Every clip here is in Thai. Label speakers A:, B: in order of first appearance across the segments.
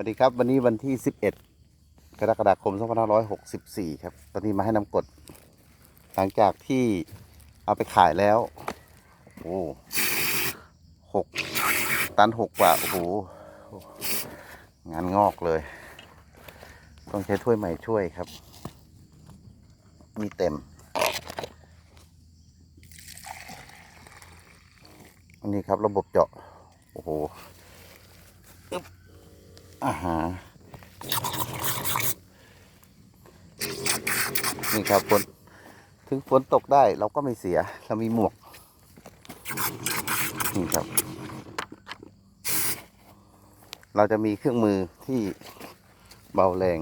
A: วัสดีครับวันนี้วันที่ 11 กรกฎาคม 2564 ครับ ตอนนี้มาให้น้ำกด หลังจากที่เอาไปขายแล้ว โอ้หกตันหกกว่า โอ้โห งานงอกเลย ต้องใช้ถ้วยใหม่ช่วยครับ มีเต็ม อันนี้ครับระบบเจาะ โอ้โห อาหารนี่ครับฝนถึงฝนตกได้เราก็ไม่เสีย เรามีหมวก นี่ครับ เราจะมีเครื่องมือที่เบาแรง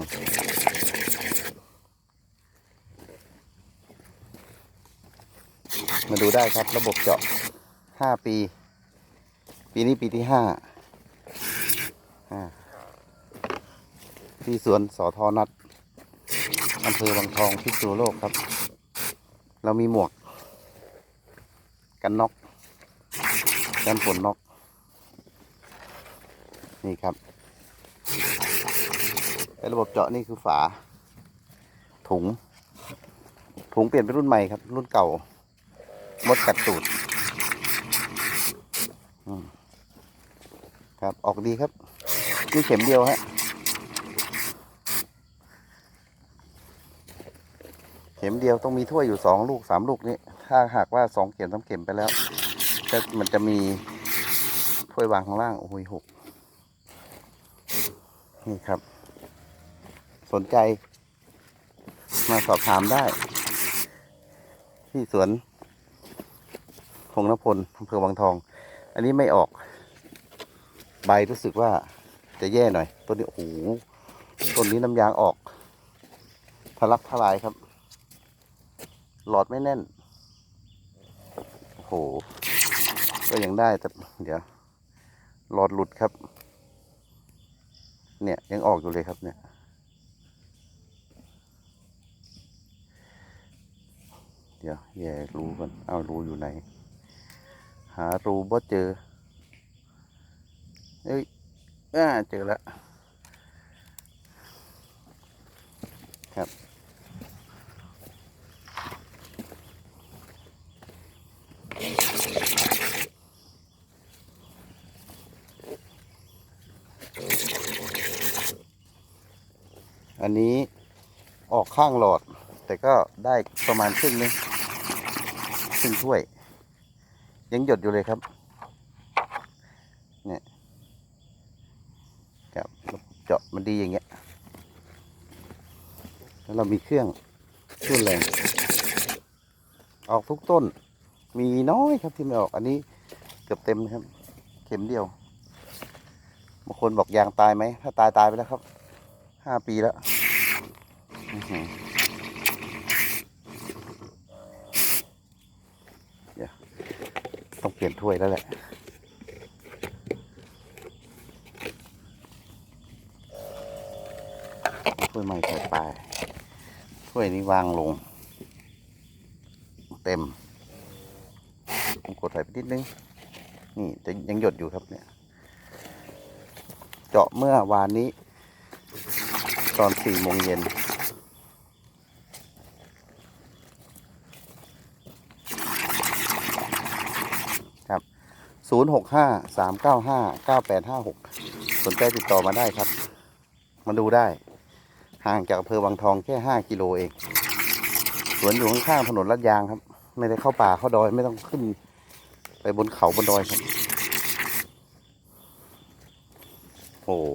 A: มาดูได้ครับระบบเจาะห้าปี ปีนี้ปีที่ห้าอ่า ที่สวนสอทอนัดอำเภอบางทองพิษณุโลกครับ เรามีหมวก กันน็อกกันฝนน็อกนี่ครับระบบเจาะนี่คือฝา ถุง ถุงเปลี่ยนเป็นรุ่นใหม่ครับ รุ่นเก่ามดกัดตูดครับออกดีครับนี่เข็มเดียวฮะ เข็มเดียวต้องมีถ้วยอยู่สองลูกสามลูกนี่ถ้าหากว่าสองเข็มสามเข็มไปแล้วก็มันจะมีถ้วยวางข้างล่าง โอ้โหหกนี่ครับ สนใจ มาสอบถามได้ ที่สวนพงนพลอำเภอบางทอง อันนี้ไม่ออก ใบรู้สึกว่าจะแย่หน่อย ต้นนี้ โอ้โหต้นนี้น้ำยางออกทะลักทลายครับ หลอดไม่แน่น โอ้โห ก็ยังได้แต่เดี๋ยว หลอดหลุดครับ เนี่ยยังออกอยู่เลยครับเนี่ย เดี๋ยวแย่รูกันเอารูอยู่ไหน หารูบ่เจอ เอ้ยอ่าเจอแล้วครับ อันนี้ออกข้างหลอด แต่ก็ได้ประมาณครึ่งนึงครึ่งถ้วย ยังหยดอยู่เลยครับเนี่ยครับเจาะมันดีอย่างเงี้ยแล้วเรามีเครื่องเครื่องแรงออกทุกต้น มีน้อยครับที่ไม่ออกอันนี้เกือบเต็มนะครับ เข็มเดียวบางคนบอกยางตายไหม ถ้าตายตายไปแล้วครับห้าปีแล้ว เดี๋ยวต้องเปลี่ยนถ้วยแล้วแหละถ้วยใหม่ใส่ไปถ้วยนี้วางลง เต็มผมกดใส่ไปนิดนึง นี่จะยังหยดอยู่ครับเนี่ย เจาะเมื่อวานนี้ ตอนสี่โมงเย็น 065 395 9856 สนใจติดต่อมาได้ครับ มาดูได้ ห่างจากอำเภอวังทองแค่ 5 กิโลเอง สวนอยู่ข้างๆถนนลาดยางครับ ไม่ได้เข้าป่าเข้าดอยไม่ต้องขึ้น ไปบนเขาบนดอยครับ โอ้โห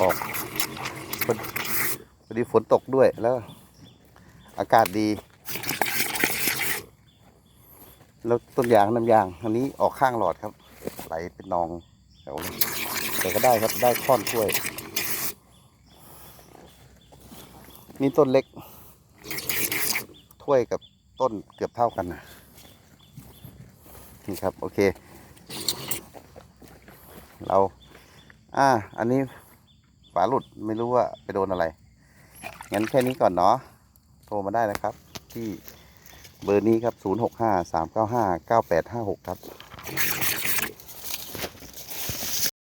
A: ออกพอดีฝนตกด้วยแล้ว อากาศดี แล้วต้นยางน้ำยาง อันนี้ออกข้างหลอดครับ ไหลเป็นนองแถวเลยแต่ก็ได้ครับได้ค่อนถ้วย นี่ต้นเล็ก ถ้วยกับต้นเกือบเท่ากันนะนี่ครับ โอเค เราอ่าอันนี้ฝาหลุดไม่รู้ว่าไปโดนอะไร งั้นแค่นี้ก่อนเนาะโทรมาได้นะครับที่ เบอร์นี้ครับ 065 395 9856 ครับ